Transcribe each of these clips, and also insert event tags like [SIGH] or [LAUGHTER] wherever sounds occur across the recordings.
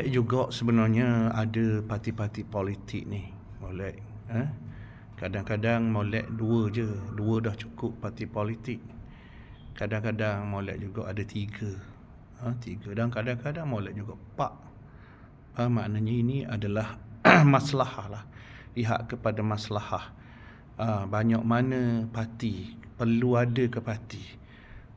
juga sebenarnya ada parti-parti politik ni molek eh? kadang-kadang molek dua je dua dah cukup parti politik kadang-kadang molek juga ada tiga ha? tiga dan kadang-kadang molek juga empat ha? maknanya ini adalah [CLEARS THROAT] masalah lah lihat kepada masalah ha? banyak mana parti perlu ada ke parti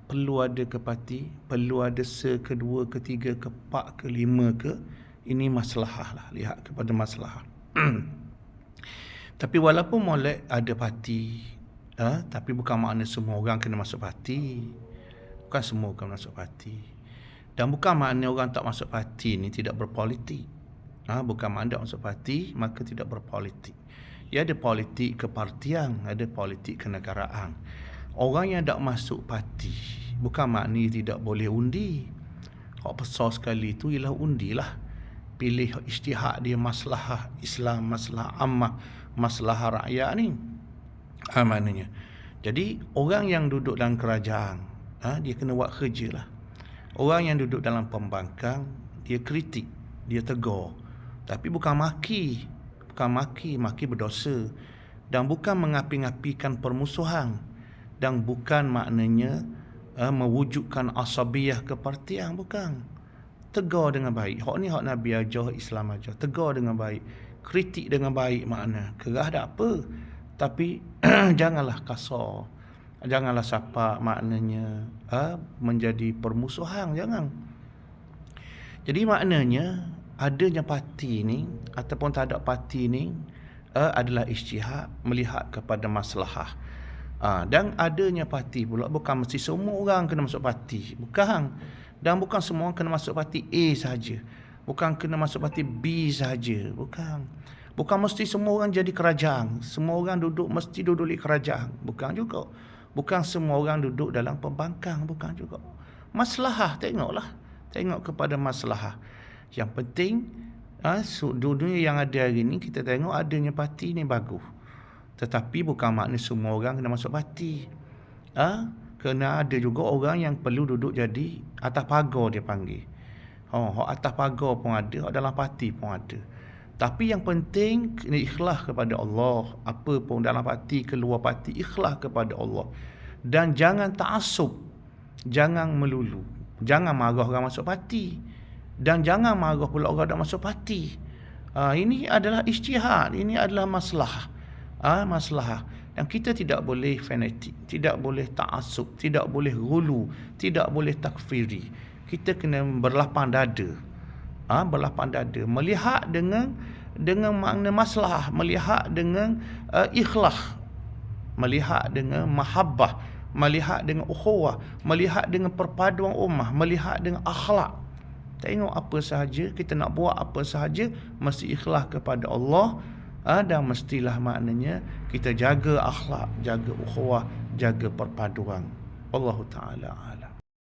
perlu ada ke parti, perlu ada se, kedua, ketiga, keempat, kelima ke, ini masalah lah, lihat kepada masalah. [CLEARS THROAT] tapi walaupun molek ada parti, ha, tapi bukan makna semua orang kena masuk parti. Bukan semua orang masuk parti. Dan bukan makna orang tak masuk parti ni tidak berpolitik. Ha, bukan makna masuk parti, maka tidak berpolitik. Ya ada politik kepartian, ada politik kenegaraan orang yang tak masuk parti bukan makni tidak boleh undi. Hak besar sekali tu ialah undilah. Pilih ijtihad dia masalah Islam masalah ammah masalah rakyat ni. Ha, maknanya. Jadi orang yang duduk dalam kerajaan ha, dia kena buat kerja lah orang yang duduk dalam pembangkang dia kritik dia tegur. Tapi bukan maki bukan maki maki berdosa. Dan bukan mengapi-ngapikan permusuhan dan bukan maknanya uh, mewujudkan asabiyah kepartian bukan. Tegar dengan baik. Hak ni hak nabi ajar Islam ajar. Tegar dengan baik. Kritik dengan baik makna. Kerah tak apa. Tapi [CLEARS THROAT] janganlah kasar. Janganlah siapa maknanya uh, menjadi permusuhan. Jangan. Jadi maknanya adanya parti ni ataupun tak ada parti ni uh, adalah ijtihad melihat kepada maslahah Ha, dan adanya parti pula bukan mesti semua orang kena masuk parti. Bukan. Dan bukan semua orang kena masuk parti A saja. Bukan kena masuk parti B saja. Bukan. Bukan mesti semua orang jadi kerajaan. Semua orang duduk mesti duduk di kerajaan. Bukan juga. Bukan semua orang duduk dalam pembangkang. Bukan juga. Masalah tengoklah. Tengok kepada masalah. Yang penting ha, dunia yang ada hari ini kita tengok adanya parti ni bagus. Tetapi bukan makna semua orang kena masuk parti. Ha? Kena ada juga orang yang perlu duduk jadi atas pagar dia panggil. Oh, atas pagar pun ada, dalam parti pun ada. Tapi yang penting kena ikhlas kepada Allah. Apa pun dalam parti, keluar parti, ikhlas kepada Allah. Dan jangan ta'asub. Jangan melulu. Jangan marah orang masuk parti. Dan jangan marah pula orang tak masuk parti. Ha, ini adalah ijtihad. Ini adalah masalah ah ha, masalah. Yang kita tidak boleh fanatik, tidak boleh ta'assub, tidak boleh gulu, tidak boleh takfiri. Kita kena berlapang dada. Ah ha, berlapang dada, melihat dengan dengan makna masalah, melihat dengan uh, ikhlas, melihat dengan mahabbah, melihat dengan ukhuwah, melihat dengan perpaduan ummah, melihat dengan akhlak. Tengok apa sahaja, kita nak buat apa sahaja, mesti ikhlas kepada Allah ada mestilah maknanya kita jaga akhlak, jaga ukhuwah, jaga perpaduan. Allah Taala